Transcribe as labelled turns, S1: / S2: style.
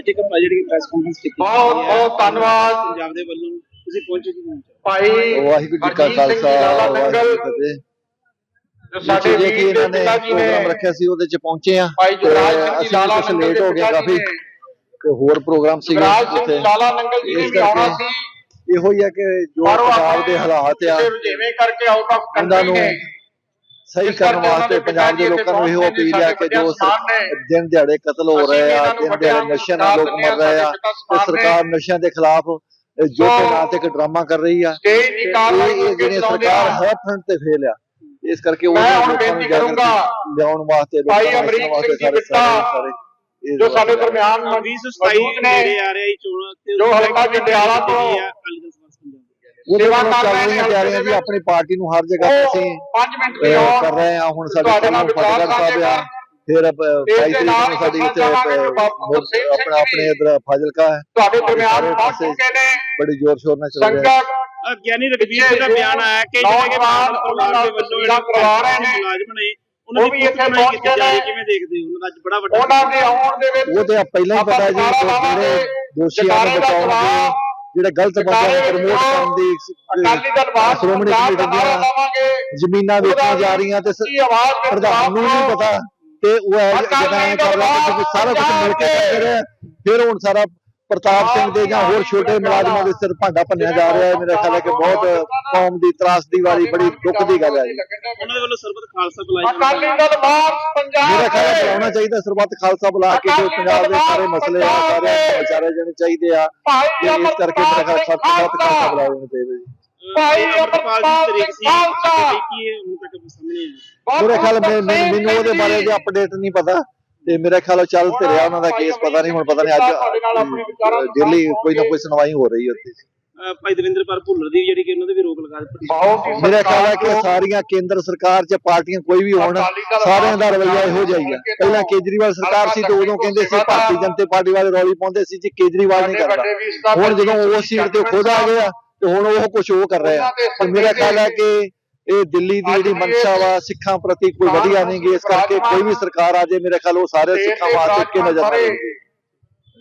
S1: ਅੱਜ ਇੱਕ ਜਿਹੜੀ ਪ੍ਰੈਸ ਕਾਨਫਰੰਸ ਕੀਤੀ
S2: ਬਹੁਤ ਬਹੁਤ ਧੰਨਵਾਦ।
S1: ਪੰਜਾਬ ਦੇ ਵੱਲੋਂ। ਤੁਸੀਂ ਪਹੁੰਚੇ ਜੀ
S2: ਭਾਈ
S3: ਵਾਹਿਗੁਰੂ ਜੀ ਕਾ ਖਾਲਸਾ
S2: ਜੀ
S3: ਵਾਹਿਗੁਰੂ ਜੀ ਕੀ ਫਤਿਹ।
S2: ਜੋ
S3: ਸਾਡੇ ਜੀ
S2: ਵੀਰ ਦੇ
S3: ਇਹਨਾਂ ਨੇ
S2: ਜੀ
S3: ਪ੍ਰੋਗਰਾਮ ਰੱਖਿਆ ਸੀ ਉਹਦੇ ਚ ਪਹੁੰਚੇ ਆ
S2: ਭਾਈ ਜੁਗਰਾਜ ਸਿੰਘ ਜੀ ਲਾਲਾ ਨੰਗਲ
S3: ਲੇਟ ਹੋ
S2: ਪਿਤਾ
S3: ਕਾਫੀ।
S2: ਜੀ
S3: ਤੇ ਹੋਰ ਪ੍ਰੋਗਰਾਮ ਸੀਗੇ
S2: ਜੁਗਰਾਜ ਸਿੰਘ
S3: ਜਿੱਥੇ
S2: ਜੀ ਲਾਲਾ ਨੰਗਲ ਜੀ ਨੇ ਵੀ ਆਉਣਾ ਸੀ।
S3: ਇਹੋ ਹੀ ਆ ਕਿ ਜੋ ਪੰਜਾਬ ਦੇ ਹਾਲਾਤ ਆ
S2: ਰੁਝੇਵੇਂ ਕਰਕੇ ਆਊਟ ਆਫ ਕੰਟਰੀ
S3: ਨੇ। ਸਹੀ ਕਰਨ ਵਾਸਤੇ ਪੰਜਾਬ ਦੇ ਲੋਕਾਂ ਨੂੰ ਇਹੋ ਅਪੀਲ ਆ ਕਿ ਜੋ। ਦਿਨ ਦਿਹਾੜੇ ਕਤਲ ਹੋ ਰਹੇ ਆ ਦਿਨ ਦਿਹਾੜੇ ਨਸ਼ਿਆਂ ਨਾਲ ਲੋਕ ਮਰ ਰਹੇ ਆ ਤੇ
S2: ਹਾਂ,
S3: ਸਰਕਾਰ ਨਸ਼ਿਆਂ ਦੇ ਖਿਲਾਫ ਜੋ ਨਾਂ ਤੇ ਇੱਕ ਡਰਾਮਾ ਕਰ ਰਹੀ ਆ
S2: ਸਟੇਜ ਦੀ
S3: ਇਹ
S2: ਕਾਰਵਾਈ
S3: ਇਹ ਜਿਹੜੀ
S2: ਚਲਾਉਂਦੇ
S3: ਸਰਕਾਰ। ਹਰ ਫਰੰਟ ਤੇ ਫੇਲ ਆ ਇਸ ਕਰਕੇ ਉਹ
S2: ਮੈਂ ਹੁਣ
S3: ਲੋਕਾਂ ਨੂੰ
S2: ਬੇਨਤੀ
S3: ਜਾਗਰਤੀ
S2: ਕਰੂੰਗਾ,
S3: ਲਿਆਉਣ ਵਾਸਤੇ
S2: ਭਾਈ
S3: ਲੋਕਾਂ ਨੂੰ
S2: ਅਮਰੀਕ ਸਿੰਘ ਜੀ
S3: ਸਾਰੇ
S2: ਬਿੱਟਾ, ਜੋ ਸਾਡੇ ਦਰਮਿਆਨ
S1: 2027
S2: ਮੌਜੂਦ ਨੇ
S1: ਨੇੜੇ ਆ ਰਿਹਾ ਜੀ ਚੋਣ ਤੇ
S2: ਜੋ ਹਲਕਾ ਜੰਡਿਆਲਾ ਤੋਂ
S1: ਅਕਾਲੀ ਦਲ ਸਮਾਜ ਪੰਜਾਬ
S3: ਉਹਦੇ
S2: ਸੇਵਾ ਕਰ ਰਹੇ ਨੇ
S3: ਰਹੀਆਂ ਤਿਆਰੀਆਂ ਜੀ ਆਪਣੀ ਪਾਰਟੀ ਨੂੰ ਹਰ ਜਗ੍ਹਾ ਤੇ ਅਸੀਂ
S2: ਉਹ 5 ਮਿੰਟ
S3: ਅਹ,
S2: ਔਰ
S3: ਕਰ ਰਹੇ ਆ ਹੁਣ ਸਾਡੇ
S2: ਨਾਲ
S3: ਕੋਲ ਫਤਿਹਗੜ੍ਹ ਸਾਹਿਬ ਆ ਫਿਰ ਤਰੀਕ
S2: ਨਾਲ
S3: ਨੂੰ ਸਾਡੀ ਇੱਥੇ
S2: ਕਿ
S3: ਆਪਣਾ ਆਪਣੇ
S2: ਜੀ।
S3: ਇਧਰ ਫਾਜ਼ਿਲਕਾ ਹੈ।
S2: ਤੁਹਾਡੇ ਦਰਮਿਆਨ ਪਹੁੰਚ ਚੁੱਕੇ ਨੇ।
S3: ਬੜੀ ਜ਼ੋਰ ਸ਼ੋਰ ਨਾਲ ਚੱਲ ਰਿਹਾ ਹੈ।
S1: ਗਿਆਨੀ ਰਗਵੀਰ ਜੀ ਦਾ ਬਿਆਨ ਆਇਆ ਕਿ ਜਿਹੜੇ ਕਿ ਪਰਿਵਾਰ ਦੇ ਵੱਲੋਂ
S2: ਕਰਵਾ ਰਹੇ ਨੇ।
S1: ਮੁਲਾਜ਼ਮ ਨੇ ਉਹਨਾਂ
S2: ਉਹ
S1: ਦੀ
S2: ਵੀ ਇੱਥੇ ਪਹੁੰਚ
S1: ਜਾ ਰਹੀ
S2: ਗਏ
S1: ਕਿਵੇਂ ਦੇਖਦੇ ਹੋ? ਉਹਨਾਂ ਦਾ ਅੱਜ ਬੜਾ ਵੱਡਾ
S2: ਉਹਨਾਂ ਦੇ ਆਉਣ ਦੇ ਵਿੱਚ
S3: ਉਹ ਤੇ ਪਹਿਲਾਂ ਹੀ ਪਤਾ ਜੀ ਜੋ ਜਿਹੜੇ ਦੋਸ਼ੀਆਂ ਨੂੰ ਬਚਾਉਣ ਦੀ ਜਿਹੜੇ ਗਲਤ ਬੰਦਿਆਂ ਨੂੰ ਪ੍ਰਮੋਟ ਕਰਨ ਦੀ
S2: ਅਕਾਲੀ ਦਲ ਬਾਅਦ
S3: ਸ਼੍ਰੋਮਣੀ ਕਮੇਟੀ ਦੀਆਂ ਜ਼ਮੀਨਾਂ ਵੇਚੀਆਂ ਜਾ ਰਹੀਆਂ ਤੇ ਪ੍ਰਧਾਨ ਨੂੰ ਨਹੀਂ ਪਤਾ ਤੇ ਉਹ ਹੈ
S2: ਅਕਾਲੀ
S3: ਜਿਹੜਾ ਕਰ ਰਿਹਾ ਕਿ ਸਾਰਾ ਕੁਝ ਮਿਲ ਕੇ ਕਰਦੇ ਰਹੇ। ਫਿਰ ਹੁਣ ਸਾਰਾ ਪ੍ਰਤਾਪ ਸਿੰਘ ਦੇ ਜਾਂ ਹੋਰ ਛੋਟੇ ਮੁਲਾਜ਼ਮਾਂ ਦੇ ਸਿਰ ਭਾਂਡਾ ਭੰਨਿਆ ਜਾ ਰਿਹਾ ਹੈ। ਮੇਰਾ ਖਿਆਲ ਹੈ ਕਿ ਬਹੁਤ ਕੌਮ ਦੀ ਤਰਾਸਦੀ ਵਾਲੀ ਬੜੀ ਦੁੱਖ ਦੀ ਗੱਲ ਹੈ ਜੀ।
S1: ਉਹਨਾਂ ਦੇ ਵੱਲੋਂ ਸਰਬਤ ਖਾਲਸਾ ਬੁਲਾਇਆ।
S2: ਅਕਾਲੀ ਦਲ ਪੰਜਾਬ
S3: ਮੇਰਾ ਖਿਆਲ ਹੈ ਬੁਲਾਉਣਾ ਚਾਹੀਦਾ ਸਰਬੱਤ ਖਾਲਸਾ ਬੁਲਾ ਕੇ ਜੋ ਪੰਜਾਬ ਦੇ ਸਾਰੇ ਮਸਲੇ ਆ ਸਾਰੇ ਵਿਚਾਰੇ ਜਾਣੇ ਚਾਹੀਦੇ ਆ ਇਸ ਕਰਕੇ ਮੇਰਾ ਖਿਆਲ ਹੈ ਸਰਬੱਤ ਖਾਲਸਾ ਬੁਲਾ ਦੇਣਾ ਚਾਹੀਦਾ ਜੀ।
S1: ਭਾਈ ਅਮਰਪਾਲ ਦੀ ਤਰੀਕ ਸੀ ਕੀ ਇਹ ਹੁਣ ਤੱਕ ਸਾਹਮਣੇ ਆਇਆ
S3: ਮੇਰੇ ਖਿਆਲ ਮੈਂ- ਮੈਨੂੰ ਉਹਦੇ ਬਾਰੇ ਦੇ ਅਪਡੇਟ ਨਹੀਂ ਪਤਾ ਤੇ ਮੇਰੇ ਖਿਆਲ ਚੱਲ ਤੇ ਰਿਹਾ ਉਹਨਾਂ ਦਾ ਕੇਸ ਪਤਾ ਨਹੀਂ ਹੁਣ ਪਤਾ ਨਹੀਂ ਅੱਜ ਦਿੱਲੀ ਕੋਈ ਨਾ ਕੋਈ ਸੁਣਵਾਈ ਹੋ ਰਹੀ ਹੈ ਉੱਥੇ।
S1: ਭਾਈ ਦਵਿੰਦਰਪਾਲ ਭੁੱਲਰ ਦੀ ਜਿਹੜੀ ਕਿ ਉਹਨਾਂ ਦੇ ਵੀ ਰੋਕ ਲਗਾ ਦਿੱਤੀ।
S2: ਬਹੁਤ ਹੀ
S3: ਮੇਰਾ ਖਿਆਲ ਹੈ ਕਿ ਸਾਰੀਆਂ ਕੇਂਦਰ ਸਰਕਾਰ 'ਚ ਪਾਰਟੀਆਂ ਕੋਈ ਵੀ ਹੋਣ ਸਾਰਿਆਂ ਦਾ ਰਵੱਈਆ ਇਹੋ ਜਿਹਾ ਹੀ ਆ। ਪਹਿਲਾਂ ਕੇਜਰੀਵਾਲ ਸਰਕਾਰ ਸੀ ਤੇ ਉਦੋਂ ਕਹਿੰਦੇ ਸੀ ਭਾਰਤੀ ਜਨਤਾ ਪਾਰਟੀ ਵਾਲੇ ਰੌਲੀ ਪਾਉਂਦੇ ਸੀ ਜੀ ਕੇਜਰੀਵਾਲ ਨਹੀਂ ਕਰਦਾ। ਹੁਣ ਜਦੋਂ ਉਹ ਸੀਟ ਤੇ ਖੁਦ ਆ ਗਿਆ ਤੇ ਹੁਣ ਉਹ ਕੁਝ ਉਹ ਕਰ ਰਿਹਾ ਤੇ ਮੇਰਾ ਖਿਆਲ ਹੈ ਕਿ ਇਹ ਦਿੱਲੀ ਦੀ ਜਿਹੜੀ ਮਨਸ਼ਾ ਵਾ ਸਿੱਖਾਂ ਪ੍ਰਤੀ ਕੋਈ ਵਧੀਆ ਨਹੀਂ ਗੀ ਇਸ ਕਰਕੇ ਕੋਈ ਵੀ ਸਰਕਾਰ ਆ ਜੇ ਮੇਰੇ ਖਿਆਲ ਉਹ ਸਾਰੇ ਸਿੱਖਾਂ ਵਾਸਤੇ ਇੱਕੇ ਨਜ਼ਰ ਦੇਖਦੀ